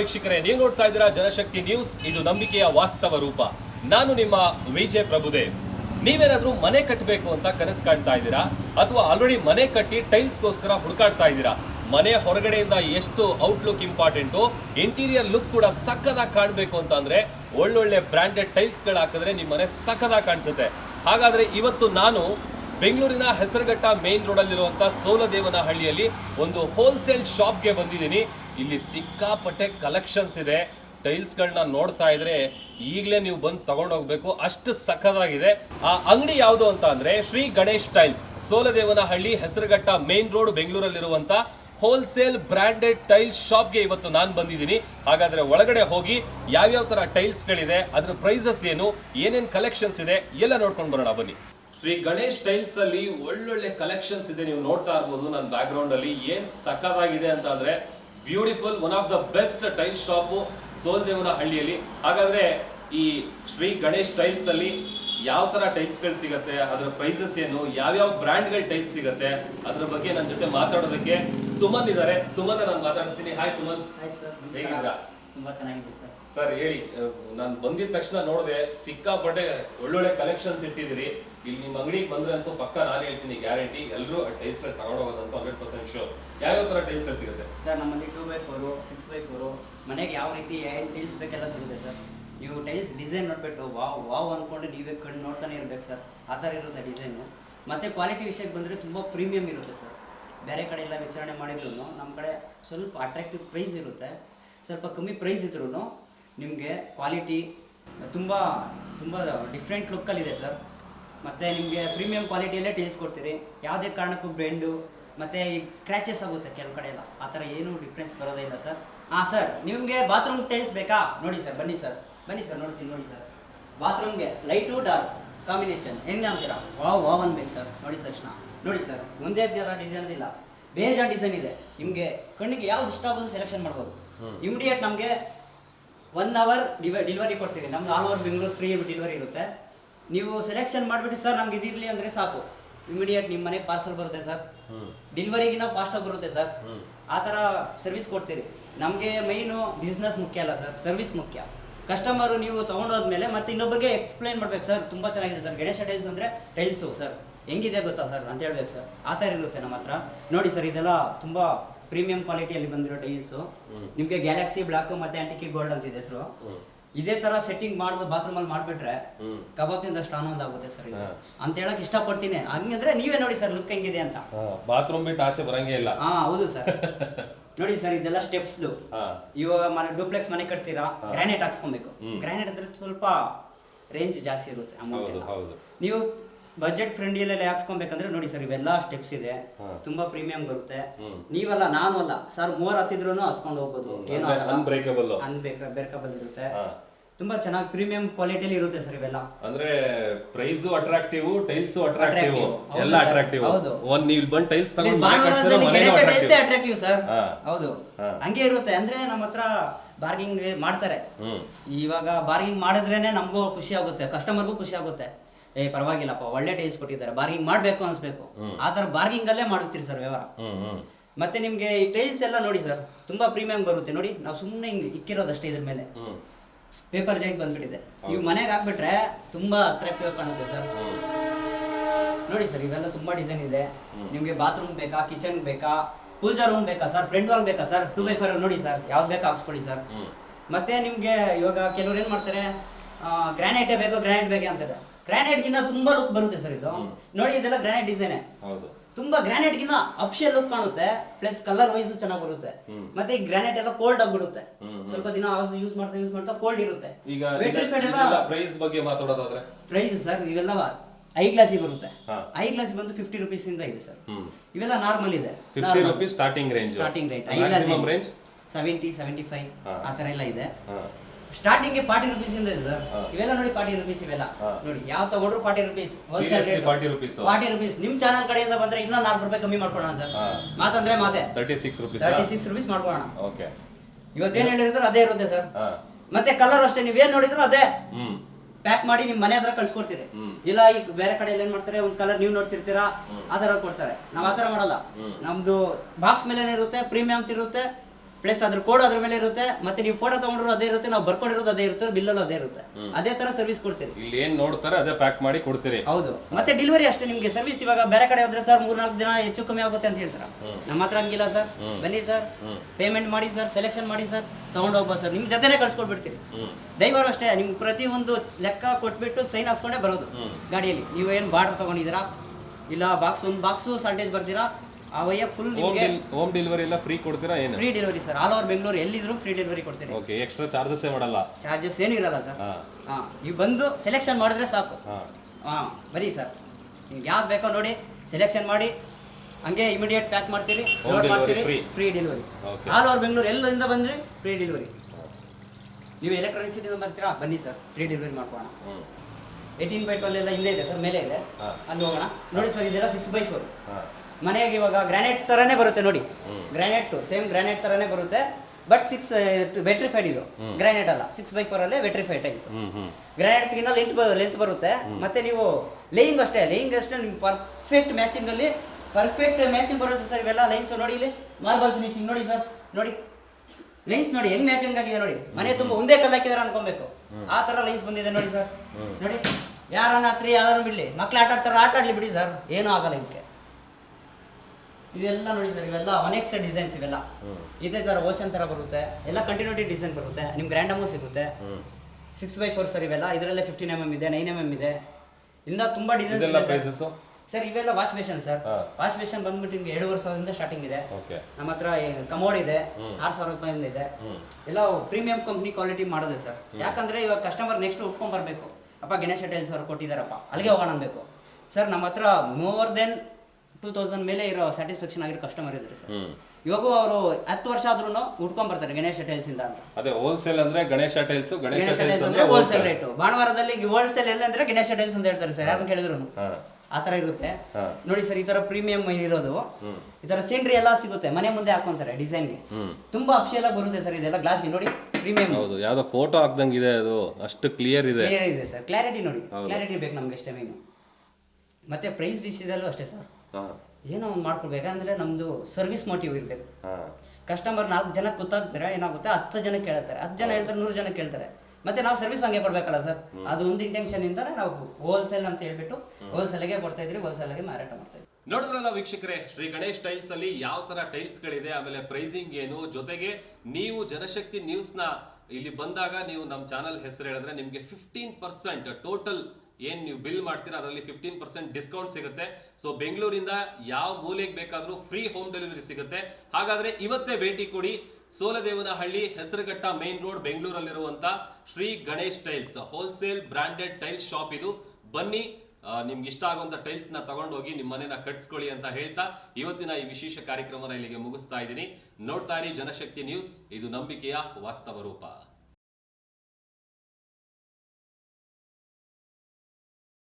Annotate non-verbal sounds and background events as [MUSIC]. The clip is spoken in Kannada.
ವೀಕ್ಷಕರೇ, ನೀವು ನೋಡ್ತಾ ಇದ್ದೀರಾ ಜನಶಕ್ತಿ ನ್ಯೂಸ್. ಇದು ನಂಬಿಕೆಯ ವಾಸ್ತವ ರೂಪ. ನಾನು ನಿಮ್ಮ ವಿಜಯ ಪ್ರಭುದೇವ್ ನೀವೇನಾದ್ರೂ ಮನೆ ಕಟ್ಟಬೇಕು ಅಂತ ಕನಸು ಕಾಣ್ತಾ ಇದ್ದೀರಾ? ಅಥವಾ ಆಲ್ರೆಡಿ ಮನೆ ಕಟ್ಟಿ ಟೈಲ್ಸ್ಗೋಸ್ಕರ ಹುಡುಕಾಡ್ತಾ ಇದ್ದೀರಾ? ಮನೆ ಹೊರಗಡೆಯಿಂದ ಎಷ್ಟು ಔಟ್ಲುಕ್ ಇಂಪಾರ್ಟೆಂಟು ಇಂಟೀರಿಯರ್ ಲುಕ್ ಕೂಡ ಸಕ್ಕದಾಗಿ ಕಾಣಬೇಕು ಅಂತ ಅಂದ್ರೆ ಒಳ್ಳೊಳ್ಳೆ ಬ್ರ್ಯಾಂಡೆಡ್ ಟೈಲ್ಸ್ಗಳು ಹಾಕಿದ್ರೆ ನಿಮ್ಮ ಮನೆ ಸಕ್ಕದಾಗಿ ಕಾಣಿಸುತ್ತೆ. ಹಾಗಾದ್ರೆ ಇವತ್ತು ನಾನು ಬೆಂಗಳೂರಿನ ಹೆಸರುಘಟ್ಟ ಮೇನ್ ರೋಡಲ್ಲಿರುವಂಥ ಸೋಲದೇವನಹಳ್ಳಿಯಲ್ಲಿ ಒಂದು ಹೋಲ್ಸೇಲ್ ಶಾಪ್ಗೆ ಬಂದಿದ್ದೀನಿ. ಇಲ್ಲಿ ಸಿಕ್ಕಾಪಟ್ಟೆ ಕಲೆಕ್ಷನ್ಸ್ ಇದೆ. ಟೈಲ್ಸ್ಗಳನ್ನ ನೋಡ್ತಾ ಇದ್ರೆ ಈಗಲೇ ನೀವು ಬಂದು ತಗೊಂಡೋಗ್ಬೇಕು. ಅಷ್ಟು ಸಖತ್ತಾಗಿದೆ. ಆ ಅಂಗಡಿ ಯಾವುದು ಅಂತ ಅಂದರೆ Shri Ganesh tiles Soladevanahalli Hesaraghatta main road ಬೆಂಗಳೂರಲ್ಲಿರುವಂಥ wholesale branded tiles ಶಾಪ್ಗೆ ಇವತ್ತು ನಾನು ಬಂದಿದ್ದೀನಿ. ಹಾಗಾದ್ರೆ ಒಳಗಡೆ ಹೋಗಿ ಯಾವ್ಯಾವ ಥರ ಟೈಲ್ಸ್ಗಳಿದೆ ಅದ್ರ ಪ್ರೈಸಸ್ ಏನು, ಏನೇನು ಕಲೆಕ್ಷನ್ಸ್ ಇದೆ, ಎಲ್ಲ ನೋಡ್ಕೊಂಡು ಬರೋಣ. ಬನ್ನಿ. ಶ್ರೀ ಗಣೇಶ್ ಟೈಲ್ಸ್ ಅಲ್ಲಿ ಒಳ್ಳೊಳ್ಳೆ ಕಲೆಕ್ಷನ್ಸ್ ಇದೆ ನೀವು ನೋಡ್ತಾ ಇರ್ಬೋದು. ನನ್ನ ಬ್ಯಾಕ್ ಗ್ರೌಂಡ್ ಅಲ್ಲಿ ಏನ್ ಸಖತ್ತಾಗಿದೆ ಅಂತ ಅಂದ್ರೆ beautiful one of the best tile shop ಸೋಲ್ದೇವನ ಹಳ್ಳಿಯಲ್ಲಿ ಹಾಗಾದ್ರೆ ಈ ಶ್ರೀ ಗಣೇಶ್ ಟೈಲ್ಸ್ ಅಲ್ಲಿ ಯಾವ ತರ ಟೈಲ್ಸ್ಗಳು ಸಿಗತ್ತೆ ಅದರ ಪ್ರೈಸಸ್ ಏನು ಯಾವ್ಯಾವ ಬ್ರ್ಯಾಂಡ್ಗಳ ಟೈಲ್ಸ್ ಸಿಗತ್ತೆ ಅದ್ರ ಬಗ್ಗೆ ನನ್ನ ಜೊತೆ ಮಾತಾಡೋದಕ್ಕೆ ಸುಮನ್ ಇದ್ದಾರೆ. ಸುಮನ್ ನಾನು ಮಾತಾಡಿಸ್ತೀನಿ. ಹಾಯ್ ಸುಮನ್. ಹೇಗಿದ್ದೀರಾ? ತುಂಬಾ ಚೆನ್ನಾಗಿದೆ ಸರ್. ಸರ್ ಹೇಳಿ ನಾನು ಬಂದಿದ ತಕ್ಷಣ ನೋಡಿದೆ ಸಿಕ್ಕಾಪಟ್ಟೆ ಒಳ್ಳೊಳ್ಳೆ ಕಲೆಕ್ಷನ್ಸ್ ಇಟ್ಟಿದ್ದೀರಿ. ಇಲ್ಲಿ ನಿಮ್ಮ ಅಂಗಡಿಗೆ ಬಂದ್ರೆ ಅಂತೂ ಪಕ್ಕ ನಾನು ಹೇಳ್ತೀನಿ ಗ್ಯಾರಂಟಿ ಎಲ್ಲರೂ ಟೈಲ್ಸ್ಗಳು ತಗೊಂಡು ಹೋಗೋದಂತೂ ಹಂಡ್ರೆಡ್ ಪರ್ಸೆಂಟ್ ಶೋ ಯಾವ ತರ ಟೈಲ್ಸ್ಗಳು ಸಿಗುತ್ತೆ? ಸರ್ ನಮ್ಮಲ್ಲಿ two by four six by four ಮನೆಗೆ ಯಾವ ರೀತಿ ಏನು ಟೈಲ್ಸ್ ಬೇಕೆಲ್ಲ ಸಿಗುತ್ತೆ ಸರ್. ನೀವು ಟೈಲ್ಸ್ ಡಿಸೈನ್ ನೋಡ್ಬಿಟ್ಟು ವಾವ್ ವಾವ್ ಅಂದ್ಕೊಂಡು ನೀವೇ ಕಣ್ಣು ನೋಡ್ತಾನೆ ಇರ್ಬೇಕು ಸರ್. ಆ ಥರ ಇರುತ್ತೆ ಡಿಸೈನು ಮತ್ತು ಕ್ವಾಲಿಟಿ ವಿಷಯಕ್ಕೆ ಬಂದರೆ ತುಂಬ ಪ್ರೀಮಿಯಂ ಇರುತ್ತೆ ಸರ್. ಬೇರೆ ಕಡೆ ಎಲ್ಲ ವಿಚಾರಣೆ ಮಾಡಿದ್ರು ನಮ್ಮ ಕಡೆ ಸ್ವಲ್ಪ ಅಟ್ರಾಕ್ಟಿವ್ ಪ್ರೈಸ್ ಇರುತ್ತೆ. ಸ್ವಲ್ಪ ಕಮ್ಮಿ ಪ್ರೈಸ್ ಇದ್ರೂ ನಿಮಗೆ ಕ್ವಾಲಿಟಿ ತುಂಬ ತುಂಬ ಡಿಫ್ರೆಂಟ್ ಲುಕ್ಕಲ್ಲಿದೆ ಸರ್ ಮತ್ತು ನಿಮಗೆ ಪ್ರೀಮಿಯಂ ಕ್ವಾಲಿಟಿಯಲ್ಲೇ ಟೇಸ್ಟ್ ಕೊಡ್ತೀರಿ. ಯಾವುದೇ ಕಾರಣಕ್ಕೂ ಬ್ರ್ಯಾಂಡು ಮತ್ತು ಈ ಕ್ರ್ಯಾಚಸ್ ಆಗುತ್ತೆ ಕೆಲವು ಕಡೆ ಎಲ್ಲ ಆ ಥರ ಏನೂ ಡಿಫ್ರೆನ್ಸ್ ಬರೋದೇ ಇಲ್ಲ ಸರ್ ಹಾಂ ಸರ್ ನಿಮಗೆ ಬಾತ್ರೂಮ್ ಟೈಲ್ಸ್ ಬೇಕಾ? ನೋಡಿ ಸರ್ ಬನ್ನಿ ಸರ್ ಬನ್ನಿ ಸರ್ ನೋಡಿಸಿ ನೋಡಿ ಸರ್ ಬಾತ್ರೂಮ್ಗೆ ಲೈಟು ಡಾರ್ಕ್ ಕಾಂಬಿನೇಷನ್ ಹೆಂಗೆ ಅಂತೀರಾ? ವಾವ್ ವಾವ್ ಅನ್ಬೇಕು ಸರ್ ನೋಡಿ ಸರ್ ನೋಡಿ ಸರ್ ಒಂದೇ ಥರ ಡಿಸೈನ್ ಇಲ್ಲ ಬೇಜಾನ್ ಡಿಸೈನ್ ಇದೆ. ನಿಮಗೆ ಕಣ್ಣಿಗೆ ಯಾವ್ದು ಇಷ್ಟ ಆಗೋದು ಸೆಲೆಕ್ಷನ್ ಮಾಡ್ಬೋದು. ಇಮಿಡಿಯೇಟ್ ನಮಗೆ ಒನ್ ಅವರ್ ಡಿವ ಡಿಲಿವರಿ ಕೊಡ್ತೀವಿ. ನಮ್ದು all over Bengaluru free delivery ಇರುತ್ತೆ. ನೀವು ಸೆಲೆಕ್ಷನ್ ಮಾಡಿಬಿಟ್ಟು ಸರ್ ನಮ್ಗೆ ಇದಿರಲಿ ಅಂದರೆ ಸಾಕು. ಇಮಿಡಿಯೇಟ್ ನಿಮ್ಮ ಮನೆಗೆ ಪಾರ್ಸಲ್ ಬರುತ್ತೆ ಸರ್. ಡೆಲಿವರಿಗಿನ ಫಾಸ್ಟಾಗಿ ಬರುತ್ತೆ ಸರ್. ಆ ಥರ ಸರ್ವಿಸ್ ಕೊಡ್ತೀರಿ. ನಮಗೆ ಮೈನು ಬಿಸ್ನೆಸ್ ಮುಖ್ಯ ಅಲ್ಲ ಸರ್. ಸರ್ವಿಸ್ ಮುಖ್ಯ. ಕಸ್ಟಮರು ನೀವು ತೊಗೊಂಡೋದ್ಮೇಲೆ ಮತ್ತೆ ಇನ್ನೊಬ್ಬರಿಗೆ ಎಕ್ಸ್ಪ್ಲೈನ್ ಮಾಡ್ಬೇಕು ಸರ್ ತುಂಬ ಚೆನ್ನಾಗಿದೆ ಸರ್. ಗಣೇಶ ಟೈಲ್ಸ್ ಅಂದರೆ ಟೈಲ್ಸು ಸರ್. ಹೆಂಗಿದೆ ಗೊತ್ತಾ ಸರ್? ಅಂತ ಹೇಳ್ಬೇಕು ಸರ್. ಆ ಥರ ಇರುತ್ತೆ ನಮ್ಮ ಹತ್ರ. ನೋಡಿ ಸರ್ ಇದೆಲ್ಲ ತುಂಬ ಪ್ರೀಮಿಯಂ ಕ್ವಾಲಿಟಿಯಲ್ಲಿ ಬಂದಿರೋ ಟೈಲ್ಸು. ನಿಮಗೆ ಗ್ಯಾಲಕ್ಸಿ ಬ್ಲಾಕ್ ಮತ್ತೆ ಆಂಟಿಕಿ ಗೋಲ್ಡ್ ಅಂತ ಇದೆ ಹೆಸರು ಇದೇ ತರ ಸೆಟ್ಟಿಂಗ್ ಮಾಡ್ಬೋದು ಬಾತ್ರೂಮ್ ಅಲ್ಲಿ ಮಾಡ್ಬಿಟ್ರೆ ಕಬಾಬ್ ತಿಂದಷ್ಟು ಆನಂದ ಆಗುತ್ತೆ ಸರ್ ಇದು. ಅಂತ ಹೇಳಕ್ ಇಷ್ಟಪಡ್ತೀನಿ. ಹಂಗಂದ್ರೆ ನೀವೇ ನೋಡಿ ಸರ್ ಲುಕ್ ಹೆಂಗಿದೆ ಅಂತ. ಬಾತ್ರೂಮ್ ಬಿಟ್ಟು ಆಚೆ ಬರಂಗೇ ಇಲ್ಲ. ಹಾ ಹೌದು ಸರ್. [LAUGHS] ನೋಡಿ ಸರ್ ಇದೆಲ್ಲ ಸ್ಟೆಪ್ಸ್ದು. ಇವಾಗ ಮನೆ ಡೂಪ್ಲೆಕ್ಸ್ ಮನೆ ಕಟ್ತೀರಾ? ಗ್ರಾನೈಟ್ ಹಾಕ್ಸ್ಕೊಬೇಕು. ಗ್ರಾನೈಟ್ ಅಂದ್ರೆ ಸ್ವಲ್ಪ ರೇಂಜ್ ಜಾಸ್ತಿ ಇರುತ್ತೆ ಅಮೌಂಟ್ ನೀವು ಬಜೆಟ್ ಫ್ರೆಂಡ್ಲಿಯಲ್ಲ ಹಾಕ್ಸ್ಕೊಬೇಕಂದ್ರೆ ನೋಡಿ ಸರ್ ಇವೆಲ್ಲ ಸ್ಟೆಪ್ಸ್ ಇದೆ. ತುಂಬಾ ಪ್ರೀಮಿಯಂ ಬರುತ್ತೆ. ನೀವಲ್ಲ ನಾನು ಅಲ್ಲ ಸರ್ ಮೂವರ್ ಹತ್ತಿದ್ರು ಹತ್ಕೊಂಡು ಹೋಗ್ಬೋದು ಏನೂ. ಅನ್ಬ್ರೇಕಬಲ್ ಬೇರ್ಕಬಲ್ ಇರುತ್ತೆ. ತುಂಬಾ ಚೆನ್ನಾಗಿ ಪ್ರೀಮಿಯಂ ಕ್ವಾಲಿಟಿಯಲ್ಲಿ ಇರುತ್ತೆ ಸರ್ ಇವೆಲ್ಲ. ಅಂದ್ರೆ ಪ್ರೈಸ್ ಅಟ್ರಾಕ್ಟಿವ್ ಟೈಲ್ಸ್ ಅಟ್ರಾಕ್ಟಿವ್ ಎಲ್ಲ ಅಟ್ರಾಕ್ಟಿವ್ ಹೌದು. ಒಂದ್ ನೀವು ಬಂದ್ ಟೈಲ್ಸ್. ಅಟ್ರಾಕ್ಟಿವ್ ಸರ್ ಹೌದು. ಹಂಗೆ ಇರುತ್ತೆ. ಅಂದ್ರೆ ನಮ್ಮ ಹತ್ರ ಬಾರ್ಗಿಂಗ್ ಮಾಡ್ತಾರೆ. ಇವಾಗ ಬಾರ್ಗಿಂಗ್ ಮಾಡಿದ್ರೇನೆ ನಮಗೂ ಖುಷಿ ಆಗುತ್ತೆ. ಕಸ್ಟಮರ್ಗೂ ಖುಷಿ ಆಗುತ್ತೆ. ಏ ಪರವಾಗಿಲ್ಲಪ್ಪ ಒಳ್ಳೆ ಟೈಲ್ಸ್ ಕೊಟ್ಟಿದ್ದಾರೆ. ಬಾರ್ಗಿಂಗ್ ಮಾಡಬೇಕು ಅನ್ಸ್ಬೇಕು. ಆ ಥರ ಬಾರ್ಗಿಂಗ್ ಅಲ್ಲೇ ಮಾಡುತ್ತೀರಿ ಸರ್ ವ್ಯವಹಾರ. ಮತ್ತೆ ನಿಮಗೆ ಈ ಟೈಲ್ಸ್ ಎಲ್ಲ ನೋಡಿ ಸರ್ ತುಂಬಾ ಪ್ರೀಮಿಯಂ ಬರುತ್ತೆ. ನೋಡಿ ನಾವು ಸುಮ್ಮನೆ ಹಿಂಗೆ ಇಕ್ಕಿರೋದಷ್ಟೇ ಇದ್ರ ಮೇಲೆ. ಪೇಪರ್ ಜೈಂಟ್ ಬಂದ್ಬಿಟ್ಟಿದೆ. ಇವು ಮನೆಗೆ ಹಾಕ್ಬಿಟ್ರೆ ತುಂಬಾ ಅಟ್ರಾಕ್ಟಿವ್ ಕಾಣುತ್ತೆ ಸರ್ ನೋಡಿ ಸರ್ ಇವೆಲ್ಲ ತುಂಬಾ ಡಿಸೈನ್ ಇದೆ. ನಿಮಗೆ ಬಾತ್ರೂಮ್ ಬೇಕಾ ಕಿಚನ್ ಬೇಕಾ ಪೂಜಾ ರೂಮ್ ಬೇಕಾ ಸರ್ ಫ್ರೆಂಡ್ ವಾಲ್ ಬೇಕಾ ಸರ್ ಟೂ ಬೈ ಫೋರ್ ನೋಡಿ ಸರ್ ಯಾವ್ದು ಬೇಕಾ ಹಾಕ್ಸ್ಕೊಳ್ಳಿ ಸರ್ ಮತ್ತೆ ನಿಮಗೆ ಇವಾಗ ಕೆಲವ್ರು ಏನು ಮಾಡ್ತಾರೆ? ಗ್ರಾನೈಟೇ ಬೇಕು ಗ್ರಾನೈಟ್ ಬೇಕೆ ಅಂತಾರೆ. ಗ್ರಾನೈಟ್ಗಿಂತ ತುಂಬಾ ಲುಕ್ ಬರುತ್ತೆ ಸರ್ ಇದು. ನೋಡಿ ಇದೆಲ್ಲ ಗ್ರಾನೈಟ್ ಡಿಸೈನೇ ಹೌದು. ತುಂಬಾ ಗ್ರಾನೈಟ್ಗಿಂತ ಅಪ್ಷಿಯಲ್ ಲುಕ್ ಕಾಣುತ್ತೆ ಪ್ಲಸ್ ಕಲರ್ ವೈಸ್ ಚೆನ್ನಾಗಿ ಬರುತ್ತೆ. ಮತ್ತೆ ಈ ಗ್ರಾನೈಟ್ ಎಲ್ಲ ಕೋಲ್ಡ್ ಆಗ್ಬಿಡುತ್ತೆ. ಸ್ವಲ್ಪ ದಿನ ಯೂಸ್ ಮಾಡ್ತಾ ಯೂಸ್ ಮಾಡ್ತಾ ಕೋಲ್ಡ್ ಇರುತ್ತೆ. ಈಗ ಪ್ರೈಸ್ ಬಗ್ಗೆ ಮಾತಾಡೋದಾದ್ರೆ? ಪ್ರೈಸ್ ಸರ್ ಇವೆಲ್ಲ ಐ ಗ್ಲಾಸ್ ಬರುತ್ತೆ. ಐ ಗ್ಲಾಸ್ ಬಂದು ಫಿಫ್ಟಿ ರುಪೀಸ್ ಇಂದ ಇದೆ ಸರ್ ಇವೆಲ್ಲ ನಾರ್ಮಲ್ ಇದೆ. Fifty rupees starting range starting rate high gloss range seventy seventy five. ಆ ಥರ ಎಲ್ಲ ಇದೆ. ಸ್ಟಾರ್ಟಿಂಗ್ ಫಾರ್ಟಿ ರುಪೀಸ್ ಇಂದ ಇದೆ ಸರ್. ಇವೆಲ್ಲ ನೋಡಿ ಫಾರ್ಟಿ ರುಪೀಸ್ ಇವೆಲ್ಲ. ನೋಡಿ ಯಾವ ತಗೊಂಡ್ರು forty rupees forty 40 rupees. Forty rupees ನಿಮ್ ಚಾನಲ್ ಕಡೆಯಿಂದ ಬಂದ್ರೆ ಇನ್ನೂ ನಾಲ್ಕು ರೂಪಾಯಿ ಕಮ್ಮಿ ಮಾಡ್ಕೊಳೋಣ ಸರ್. ಮಾತಂದ್ರೆ ಮಾತೆ. Thirty six rupees thirty six rupees ಮಾಡ್ಕೊಳ್ಳೋಣ ಓಕೆ ಇವತ್ತೇನು ಹೇಳಿದ್ರು ಅದೇ ಇರುತ್ತೆ ಸರ್ ಮತ್ತೆ ಕಲರ್ ಅಷ್ಟೇ ನೀವೇನ್ ನೋಡಿದ್ರು ಅದೇ. ಪ್ಯಾಕ್ ಮಾಡಿ ನಿಮ್ ಮನೆ ಹತ್ರ ಕಳ್ಸ್ಕೊಡ್ತೀರಿ. ಇಲ್ಲ ಈಗ ಬೇರೆ ಕಡೆ ಏನ್ ಮಾಡ್ತಾರೆ ಒಂದ್ ಕಲರ್ ನೀವು ನೋಡ್ಸಿರ್ತೀರಾ ಆ ತರ ಕೊಡ್ತಾರೆ. ನಾವ್ ಆತರ ಮಾಡಲ್ಲ. ನಮ್ದು ಬಾಕ್ಸ್ ಮೇಲೆ ಇರುತ್ತೆ ಪ್ರೀಮಿಯಂ ಇರುತ್ತೆ. ಪ್ಲಸ್ ಅದ್ರ ಕೋಡ್ ಅದ್ರ ಮೇಲೆ ಇರುತ್ತೆ ಮತ್ತೆ ನೀವು ಫೋಟೋ ತಗೊಂಡ್ರು ಅದೇ ಇರುತ್ತೆ ನಾವು ಬರ್ಕೊಂಡಿರೋದು ಅದೇ ಇರುತ್ತೆ ಬಿಲ್ಲಲ್ಲೂ ಅದೇ ಇರುತ್ತೆ. ಅದೇ ತರ ಸರ್ವಿಸ್ ಕೊಡ್ತೀರಿ. ಇಲ್ಲಿ ಏನ್ ನೋಡ್ತಾರೆ ಅದೇ ಪ್ಯಾಕ್ ಮಾಡಿ ಕೊಡ್ತೀರಿ. ಹೌದು. ಮತ್ತೆ ಡೆಲಿವರಿ ಅಷ್ಟೇ ನಿಮಗೆ ಸರ್ವಿಸ್ ಇವಾಗ ಬೇರೆ ಕಡೆ ಹೋದ್ರೆ ಸರ್ ಮೂರ್ನಾಲ್ಕು ದಿನ ಹೆಚ್ಚು ಕಮ್ಮಿ ಆಗುತ್ತೆ ಅಂತ ಹೇಳ್ತಾರ. ನಮ್ಮ ಹತ್ರ ಹಂಗಿಲ್ಲ ಸರ್ ಬನ್ನಿ ಸರ್ ಪೇಮೆಂಟ್ ಮಾಡಿ ಸರ್ ಸೆಲೆಕ್ಷನ್ ಮಾಡಿ ಸರ್ ತಗೊಂಡು ಹೋಗ್ಬೋದು ಸರ್ ನಿಮ್ ಜೊತೆನೇ ಕಳ್ಸ್ಕೊಟ್ಬಿಡ್ತೀರಿ. ಡ್ರೈವರ್ ಅಷ್ಟೇ ನಿಮ್ಗೆ ಪ್ರತಿ ಒಂದು ಲೆಕ್ಕ ಕೊಟ್ಬಿಟ್ಟು ಸೈನ್ ಹಾಕ್ಸ್ಕೊಂಡೇ ಬರೋದು ಗಾಡಿಯಲ್ಲಿ. ನೀವು ಏನು ಬಾರ್ಡರ್ ತಗೊಂಡಿದ್ದೀರಾ? ಇಲ್ಲ ಬಾಕ್ಸ್ ಒಂದು ಬಾಕ್ಸು ಸಾಲ್ಟೇಜ್ ಬರ್ತೀರಾ ಆ ವಯ್ಯ ಫುಲ್ ಹೋಮ್ ನಿಮಗೆ ಹೋಮ್ ಡೆಲಿವರಿ ಎಲ್ಲ ಫ್ರೀ ಕೊಡ್ತೀರಾ ಏನು? Free delivery sir all over Bengaluru ಎಲ್ಲಿದ್ರು ಫ್ರೀ ಡೆಲಿವರಿ ಕೊಡ್ತೀನಿ. ಓಕೆ ಎಕ್ಸ್ಟ್ರಾ ಚಾರ್ಜಸ್ ಮಾಡಲ್ಲ? ಚಾರ್ಜಸ್ ಏನು ಇರಲ್ಲ ಸರ್ ಹಾ. ನೀವು ಬಂದು ಸೆಲೆಕ್ಷನ್ ಮಾಡಿದ್ರೆ ಸಾಕು. ಹಾ. ಬರೀ ಸರ್ ನಿಮ್ಗೆ ಯಾವ್ದು ಬೇಕೋ ನೋಡಿ ಸೆಲೆಕ್ಷನ್ ಮಾಡಿ ಹಂಗೆ ಇಮಿಡಿಯೇಟ್ ಪ್ಯಾಕ್ ಮಾಡ್ತೀರಿ ಲೋಡ್ ಮಾಡ್ತೀರಿ free delivery. All over Bengaluru ಎಲ್ಲಿಂದ ಬಂದರೆ ಫ್ರೀ ಡೆಲಿವರಿ ನೀವು ಎಲೆಕ್ಟ್ರಾನಿಕ್ ಸಿಟಿಯಿಂದ ಬರ್ತೀರಾ? ಬನ್ನಿ ಸರ್ ಫ್ರೀ ಡೆಲಿವರಿ ಮಾಡ್ಕೋಣ ಏಯ್ಟೀನ್ ಬೈ ಟ್ವೆಲ್ ಎಲ್ಲ ಹಿಂದೆ ಇದೆ ಸರ್ ಮೇಲೆ ಇದೆ. ಅಲ್ಲಿ ಹೋಗೋಣ. ನೋಡಿ ಸರ್ ಇದೆಲ್ಲ ಸಿಕ್ಸ್ ಬೈ ಫೋರ್ ಮನೆಗೆ ಇವಾಗ ಗ್ರಾನೈಟ್ ಥರನೇ ಬರುತ್ತೆ ನೋಡಿ. ಗ್ರಾನೈಟ್ ಸೇಮ್ ಗ್ರಾನೈಟ್ ಥರನೇ ಬರುತ್ತೆ. ಬಟ್ ಸಿಕ್ಸ್ ವೆಟ್ರಿಫೈಡ್ ಇದು. ಗ್ರಾನೈಟ್ ಅಲ್ಲ. ಸಿಕ್ಸ್ ಬೈ ಫೋರ್ ಅಲ್ಲೇ ವೆಟ್ರಿಫೈಡ್ ಟೈಲ್ಸ್ ಗ್ರಾನೈಟ್ ಗ್ರಾನೈಟ್ಗಿಂತ ಲೆಂತ್ ಲೆಂತ್ ಬರುತ್ತೆ. ಮತ್ತೆ ನೀವು ಲೇಯಿಂಗ್ ಅಷ್ಟೇ. ಲೇಯಿಂಗ್ ಅಷ್ಟೇ ನಿಮ್ಗೆ ಪರ್ಫೆಕ್ಟ್ ಮ್ಯಾಚಿಂಗ್ ಅಲ್ಲಿ ಪರ್ಫೆಕ್ಟ್ ಮ್ಯಾಚಿಂಗ್ ಬರುತ್ತೆ ಸರ್ ಇವೆಲ್ಲ ಲೈನ್ಸ್ ನೋಡಿ ಇಲ್ಲಿ. ಮಾರ್ಬಲ್ ಫಿನಿಶಿಂಗ್ ನೋಡಿ ಸರ್ ನೋಡಿ. ಲೈನ್ಸ್ ನೋಡಿ ಹೆಂಗ್ ಮ್ಯಾಚಿಂಗ್ ಆಗಿದೆ ನೋಡಿ. ಮನೆ ತುಂಬಾ ಒಂದೇ ಕಲ್ಲು ಹಾಕಿದಾರೆ ಅನ್ಕೊಬೇಕು ಆ ತರ ಲೈನ್ಸ್ ಬಂದಿದೆ ನೋಡಿ ಸರ್ ನೋಡಿ. ಯಾರನ್ನ ಹತ್ರಿ ಯಾರನ್ನು ಬಿಡ್ಲಿ. ಮಕ್ಳು ಆಟ ಆಡ್ತಾರ ಆಟ ಆಡ್ಲಿ ಬಿಡಿ ಸರ್ ಏನೂ ಆಗಲ್ಲ ಇವಕ್ಕೆ ಇದೆಲ್ಲ ನೋಡಿ ಸರ್ ಇವೆಲ್ಲ ಒನೆಕ್ಸ್ ಡಿಸೈನ್ಸ್ ಇವೆಲ್ಲ. ಇದೇ ಥರ ಓಷನ್ ಥರ ಬರುತ್ತೆ. ಎಲ್ಲ ಕಂಟಿನ್ಯೂಟಿ ಡಿಸೈನ್ ಬರುತ್ತೆ. ನಿಮ್ಗೆ ಗ್ರ್ಯಾಂಡಮು ಸಿಗುತ್ತೆ. ಸಿಕ್ಸ್ ಬೈ ಫೋರ್ ಸರ್ ಇವೆಲ್ಲ. ಇದರಲ್ಲೇ ಫಿಫ್ಟೀನ್ ಎಂ ಎಂ ಇದೆ ನೈನ್ ಎಂ ಎಂ ಇದೆ. ಇಲ್ಲ ತುಂಬಾ ಡಿಸೈನ್ಸ್ ಇದೆಲ್ಲ ಇದೆ ಸರ್. ಇವೆಲ್ಲ ವಾಶ್ ಬೇಷನ್ ಸರ್. ಹಾ. ವಾಶ್ ಬೇಷನ್ ಬಂದ್ಬಿಟ್ಟು ನಿಮ್ಗೆ ಎರಡೂವರೆ ಸಾವಿರದಿಂದ ಸ್ಟಾರ್ಟಿಂಗ್ ಇದೆ. ಓಕೆ ನಮ್ಮ ಹತ್ರ ಕಮೋಡ್ ಇದೆ. ಆರು ಸಾವಿರ ರೂಪಾಯಿಂದ ಇದೆ. ಹ್ಮ್. ಎಲ್ಲ ಪ್ರೀಮಿಯಂ ಕಂಪ್ನಿ ಕ್ವಾಲಿಟಿ ಮಾಡೋದೇ ಸರ್. ಯಾಕಂದ್ರೆ ಇವಾಗ ಕಸ್ಟಮರ್ ನೆಕ್ಸ್ಟ್ ಉಟ್ಕೊಂಡ್ ಬರಬೇಕು. ಅಪ್ಪ ಗಣೇಶ ಟೈಲ್ಸ್ ಅವ್ರು ಕೊಟ್ಟಿದಾರಪ್ಪ ಅಲ್ಲಿಗೆ ಹೋಗೋಣ ಅನ್ಬೇಕು. ಸರ್ ನಮ್ಮ ಹತ್ರ ಮೋರ್ ದೆನ್ ಟೂ ತೌಸಂಡ್ ಮೇಲೆ ಇರೋ ಸ್ಯಾಟಿಸ್ಫ್ಯಾಕ್ಷನ್ ಆಗಿರೋ ಕಸ್ಟಮರ್ ಇದ್ದಾರೆ ಸರ್. ಇವಾಗೂ ಅವರು ಹತ್ತು ವರ್ಷ ಆದ್ರೂ ಉಟ್ಕೊಂಡ್ ಬರ್ತಾರೆ ಗಣೇಶ ಟೈಲ್ಸ್ ಇಂದ ಅಂತ. ಅದೇ ಹೋಲ್ಸೇಲ್ ಅಂದ್ರೆ ಗಣೇಶ ಟೈಲ್ಸ್ ಗಣೇಶ ಟೈಲ್ಸ್ ಅಂದ್ರೆ ಹೋಲ್ಸೇಲ್ ರೇಟ್ ಭಾನುವಾರದಲ್ಲಿ ಹೋಲ್ಸೇಲ್ ಎಲ್ಲ ಅಂದ್ರೆ ಗಣೇಶ ಟೈಲ್ಸ್ ಅಂತ ಹೇಳ್ತಾರೆ ಸರ್. ಯಾರು ಕೇಳಿದ್ರು? ಆ ತರ ಇರುತ್ತೆ. ನೋಡಿ ಸರ್ ಈ ತರ ಪ್ರೀಮಿಯಂ ಇರೋದು. ಈ ತರ ಸೀನ್ರಿ ಎಲ್ಲ ಸಿಗುತ್ತೆ. ಮನೆ ಮುಂದೆ ಹಾಕೊಂತಾರೆ ಡಿಸೈನ್ಗೆ ಹ್ಮ್. ತುಂಬಾ ಅಫಿಷಿಯಲ್ ಎಲ್ಲ ಬರುತ್ತೆ ಸರ್ ಇದೆಲ್ಲ ಗ್ಲಾಸ್ ನೋಡಿ ಪ್ರೀಮಿಯಂ ಹೌದು ಯಾವ್ದೋ ಫೋಟೋ ಹಾಕ್ದಂಗಿದೆ ಅದು. ಅಷ್ಟು ಕ್ಲಿಯರ್ ಇದೆ. ಕ್ಲಿಯರ್ ಇದೆ ಸರ್. ಕ್ಲಾರಿಟಿ ನೋಡಿ. ಕ್ಲಾರಿಟಿ ಬೇಕು ನಮ್ಗೆ ಅಷ್ಟೇ ಮೇನು ಮತ್ತೆ ಪ್ರೈಸ್ ವಿಷಯದಲ್ಲೂ ಅಷ್ಟೇ ಸರ್. ಏನೋ ಒಂದು ಮಾಡ್ಕೊಳ್ಬೇಕಂದ್ರೆ ನಮ್ಮದು ಸರ್ವಿಸ್ ಮೋಟಿವ್ ಇರಬೇಕು. ಕಸ್ಟಮರ್ ನಾಲ್ಕು ಜನ ಗೊತ್ತಾಗ್ತಾರೆ ಏನಾಗುತ್ತೆ? ಹತ್ತು ಜನ ಕೇಳ್ತಾರೆ. ಹತ್ತು ಜನ ಹೇಳ್ತಾರೆ ನೂರು ಜನ ಕೇಳ್ತಾರೆ. ಮತ್ತೆ ನಾವು ಸರ್ವಿಸ್ ಹಂಗೆ ಕೊಡ್ಬೇಕಲ್ಲ ಸರ್? ಅದು ಒಂದು ಇಂಟೆನ್ಷನ್ ಇಂದಾನೆ ನಾವು ಹೋಲ್ಸೇಲ್ ಅಂತ ಹೇಳ್ಬಿಟ್ಟು ಹೋಲ್ಸೇಲ್ಗೆ ಕೊಡ್ತಾ ಇದ್ರಿ ಹೋಲ್ಸೇಲ್ಗೆ ಮಾರಾಟ ಮಾಡ್ತಾ ಇದ್ವಿ ನೋಡಿದ್ರಲ್ಲ ವೀಕ್ಷಕರೇ ಶ್ರೀ ಗಣೇಶ್ ಟೈಲ್ಸ್ ಅಲ್ಲಿ ಯಾವ ತರ ಟೈಲ್ಸ್ ಗಳಿದೆ ಆಮೇಲೆ ಪ್ರೈಸಿಂಗ್ ಏನು? ಜೊತೆಗೆ ನೀವು ಜನಶಕ್ತಿ ನ್ಯೂಸ್ನ ಇಲ್ಲಿ ಬಂದಾಗ ನೀವು ನಮ್ಮ ಚಾನಲ್ ಹೆಸರು ಹೇಳಿದ್ರೆ ನಿಮ್ಗೆ ಫಿಫ್ಟೀನ್ ಪರ್ಸೆಂಟ್ ಟೋಟಲ್ ಏನ್ ನೀವು ಬಿಲ್ ಮಾಡ್ತೀರಾ, ಅದರಲ್ಲಿ ಫಿಫ್ಟೀನ್ ಪರ್ಸೆಂಟ್ ಡಿಸ್ಕೌಂಟ್ ಸಿಗುತ್ತೆ. ಸೊ ಬೆಂಗಳೂರಿಂದ ಯಾವ ಮೂಲೆಗೆ ಬೇಕಾದರೂ ಫ್ರೀ ಹೋಮ್ ಡೆಲಿವರಿ ಸಿಗುತ್ತೆ. ಹಾಗಾದ್ರೆ ಇವತ್ತೇ ಭೇಟಿ ಕೊಡಿ. Soladevanahalli, Hesaraghatta main road ಬೆಂಗಳೂರಲ್ಲಿರುವಂಥ Shri Ganesh tiles wholesale branded tiles shop ಇದು. ಬನ್ನಿ ನಿಮ್ಗೆ ಇಷ್ಟ ಆಗುವಂತ ಟೈಲ್ಸ್ನ ತಗೊಂಡೋಗಿ ನಿಮ್ಮ ಮನೇನ ಕಟ್ಸ್ಕೊಳ್ಳಿ ಅಂತ ಹೇಳ್ತಾ ಇವತ್ತಿನ ಈ ವಿಶೇಷ ಕಾರ್ಯಕ್ರಮನ ಇಲ್ಲಿಗೆ ಮುಗಿಸ್ತಾ ಇದ್ದೀನಿ. ನೋಡ್ತಾ ಇರಿ ಜನಶಕ್ತಿ ನ್ಯೂಸ್ ಇದು ನಂಬಿಕೆಯ ವಾಸ್ತವ ರೂಪ.